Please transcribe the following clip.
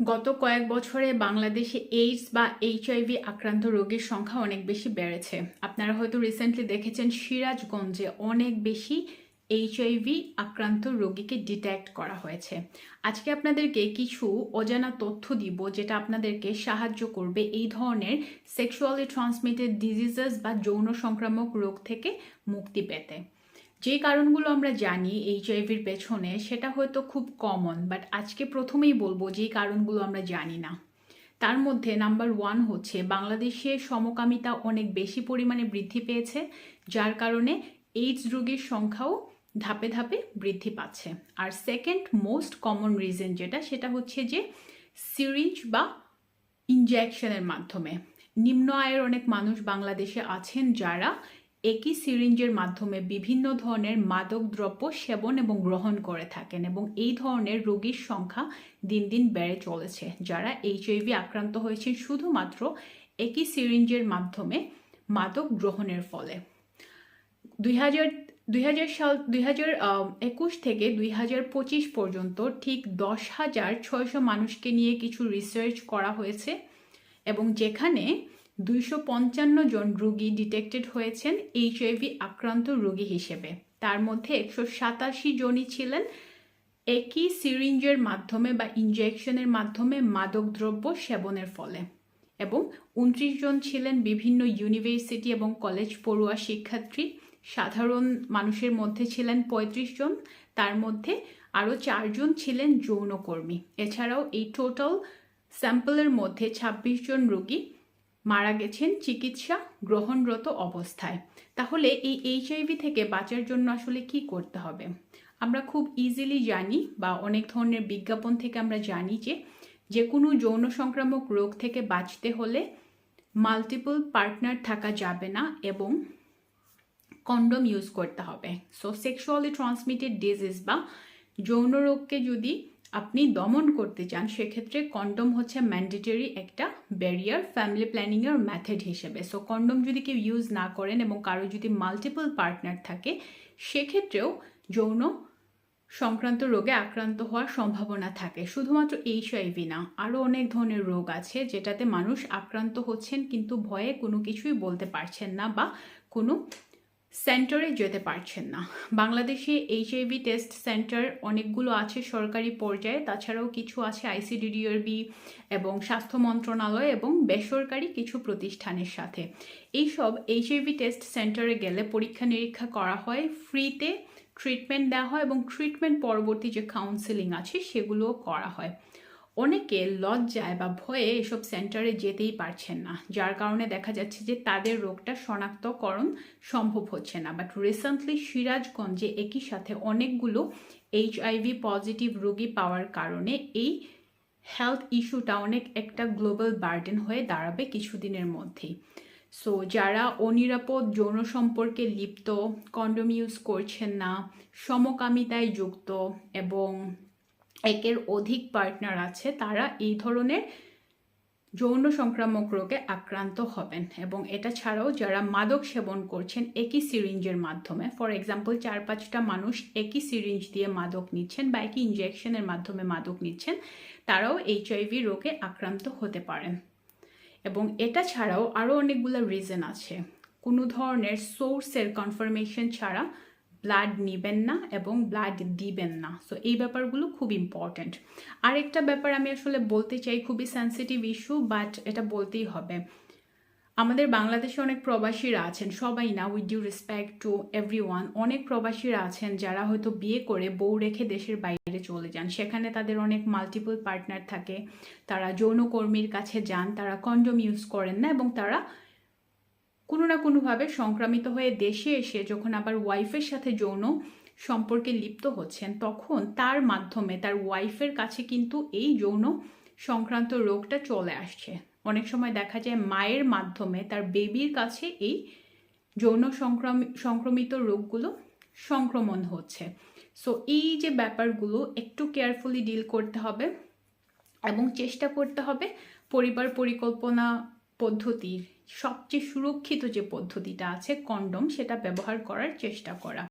গত কয়েক বছরে বাংলাদেশে এইডস বা এইচআইভি আক্রান্ত রোগীর সংখ্যা অনেক বেশি বেড়েছে। আপনারা হয়তো রিসেন্টলি দেখেছেন সিরাজগঞ্জে অনেক বেশি এইচআইভি আক্রান্ত রোগীকে ডিটেক্ট করা হয়েছে। আজকে আপনাদেরকে কিছু অজানা তথ্য দিব যেটা আপনাদেরকে সাহায্য করবে এই ধরনের সেক্সুয়ালি ট্রান্সমিটেড ডিজিজেস বা যৌন সংক্রামক রোগ থেকে মুক্তি পেতে। যে কারণগুলো আমরা জানি এইচআইভির পেছনে, সেটা হয়তো খুব কমন বাট আজকে প্রথমেই বলব যে কারণগুলো আমরা জানি না। তার মধ্যে নাম্বার ওয়ান হচ্ছে, বাংলাদেশে সমকামিতা অনেক বেশি পরিমাণে বৃদ্ধি পেয়েছে, যার কারণে এইডস রোগীর সংখ্যাও ধাপে ধাপে বৃদ্ধি পাচ্ছে। আর সেকেন্ড মোস্ট কমন রিজন যেটা, সেটা হচ্ছে যে সিরিঞ্জ বা ইনজেকশনের মাধ্যমে। নিম্ন আয়ের অনেক মানুষ বাংলাদেশে আছেন যারা একই সিরিঞ্জের মাধ্যমে বিভিন্ন ধরনের মাদক দ্রব্য সেবন এবং গ্রহণ করে থাকেন এবং এই ধরনের রোগীর সংখ্যা দিন দিন বেড়ে চলেছে। যারা এইচআইভি আক্রান্ত হয়েছেন শুধুমাত্র একই সিরিঞ্জের মাধ্যমে মাদক গ্রহণের ফলে। দুই হাজার দুই হাজার সাল, দুই হাজার একুশ থেকে দুই হাজার পঁচিশ পর্যন্ত ঠিক দশ হাজার ছয়শো মানুষকে নিয়ে কিছু রিসার্চ করা হয়েছে এবং যেখানে দুইশো পঞ্চান্ন জন রোগী ডিটেক্টেড হয়েছেন এইচআইভি আক্রান্ত রোগী হিসেবে। তার মধ্যে একশো সাতাশি জনই ছিলেন একই সিরিঞ্জের মাধ্যমে বা ইনজেকশনের মাধ্যমে মাদকদ্রব্য সেবনের ফলে। এবং উনত্রিশ জন ছিলেন বিভিন্ন ইউনিভার্সিটি এবং কলেজ পড়ুয়া শিক্ষার্থী। সাধারণ মানুষের মধ্যে ছিলেন ৩৫ জন। তার মধ্যে আরও চারজন ছিলেন যৌনকর্মী। এছাড়াও এই টোটাল স্যাম্পলের মধ্যে ২৬ জন রোগী মারা গেছেন চিকিৎসা গ্রহণরত অবস্থায়। তাহলে এই এইচআইভি থেকে বাঁচার জন্য আসলে কি করতে হবে? আমরা খুব ইজিলি জানি বা অনেক ধরনের বিজ্ঞাপন থেকে আমরা জানি যে যে কোনো যৌন সংক্রামক রোগ থেকে বাঁচতে হলে মাল্টিপল পার্টনার থাকা যাবে না এবং কন্ডম ইউজ করতে হবে। সো সেক্সুয়ালি ট্রান্সমিটেড ডিজিজ বা যৌন রোগকে যদি আপনি দমন করতে চান, সেক্ষেত্রে কন্ডম হচ্ছে ম্যান্ডেটরি একটা ব্যারিয়ার ফ্যামিলি প্ল্যানিংয়ের মেথড হিসেবে। সো কন্ডম যদি কেউ ইউজ না করেন এবং কারও যদি মাল্টিপল পার্টনার থাকে, সেক্ষেত্রেও যৌন সংক্রান্ত রোগে আক্রান্ত হওয়ার সম্ভাবনা থাকে। শুধুমাত্র এইচআইভি না আরও অনেক ধরনের রোগ আছে যেটাতে মানুষ আক্রান্ত হচ্ছেন কিন্তু ভয়ে কোনো কিছুই বলতে পারছেন না বা কোনো সেন্টারে যেতে পারছেন না। বাংলাদেশে এইচআইভি টেস্ট সেন্টার অনেকগুলো আছে সরকারি পর্যায়ে। তাছাড়াও কিছু আছে আইসিডিডিআরবি এবং স্বাস্থ্য মন্ত্রণালয় এবং বেসরকারি কিছু প্রতিষ্ঠানের সাথে। এইসব এইচআইভি টেস্ট সেন্টারে গেলে পরীক্ষা নিরীক্ষা করা হয় ফ্রিতে ট্রিটমেন্ট দেওয়া হয় এবং ট্রিটমেন্ট পরবর্তী যে কাউন্সেলিং আছে সেগুলোও করা হয়। অনেকে লজ্জায় বা ভয়ে এসব সেন্টারে যেতেই পারছেন না, যার কারণে দেখা যাচ্ছে যে তাদের রোগটা শনাক্তকরণ সম্ভব হচ্ছে না। বাট রিসেন্টলি সিরাজগঞ্জে একই সাথে অনেকগুলো এইচআইভি পজিটিভ রোগী পাওয়ার কারণে এই হেলথ ইস্যুটা অনেক একটা গ্লোবাল বার্ডেন হয়ে দাঁড়াবে কিছুদিনের মধ্যেই। সো যারা অনিরাপদ যৌন সম্পর্কে লিপ্ত কন্ডম ইউজ করছেন না, সমকামিতায় যুক্ত এবং একের অধিক পার্টনার আছে, তারা এই ধরনের যৌন সংক্রামক রোগে আক্রান্ত হবেন। এবং এটা ছাড়াও যারা মাদক সেবন করছেন, একই সিরিঞ্জের মাধ্যমে ফর এক্সাম্পল চার পাঁচটা মানুষ একই সিরিঞ্জ দিয়ে মাদক নিচ্ছেন বা একই ইঞ্জেকশনের মাধ্যমে মাদক নিচ্ছেন, তারাও এইচআইভি রোগে আক্রান্ত হতে পারেন। এবং এটা ছাড়াও আরও অনেকগুলো রিজন আছে। কোনো ধরনের সোর্সের কনফার্মেশন ছাড়া ব্লাড নেবেন না এবং ব্লাড দিবেন না। সো এই ব্যাপারগুলো খুব ইম্পর্ট্যান্ট আরেকটা ব্যাপার আমি আসলে বলতে চাই, খুবই সেন্সিটিভ ইস্যু বাট এটা বলতেই হবে। আমাদের বাংলাদেশে অনেক প্রবাসীরা আছেন, সবাই না with due respect to every one অনেক প্রবাসীরা আছেন যারা হয়তো বিয়ে করে বউ রেখে দেশের বাইরে চলে যান। সেখানে তাদের অনেক মাল্টিপল পার্টনার থাকে। তারা যৌনকর্মীর কাছে যান, তারা কন্ডম ইউজ করেন না এবং তারা কোনো না কোনোভাবে সংক্রামিত হয়ে দেশে এসে যখন আবার ওয়াইফের সাথে যৌন সম্পর্কে লিপ্ত হচ্ছেন, তখন তার মাধ্যমে তার ওয়াইফের কাছে কিন্তু এই যৌন সংক্রান্ত রোগটা চলে আসছে। অনেক সময় দেখা যায় মায়ের মাধ্যমে তার বেবির কাছে এই যৌন সংক্রমিত রোগগুলো সংক্রমণ হচ্ছে। সো এই যে ব্যাপারগুলো একটু কেয়ারফুলি ডিল করতে হবে এবং চেষ্টা করতে হবে পরিবার পরিকল্পনা পদ্ধতির সবচেয়ে সুরক্ষিত যে পদ্ধতিটা আছে কন্ডম সেটা ব্যবহার করার চেষ্টা করা।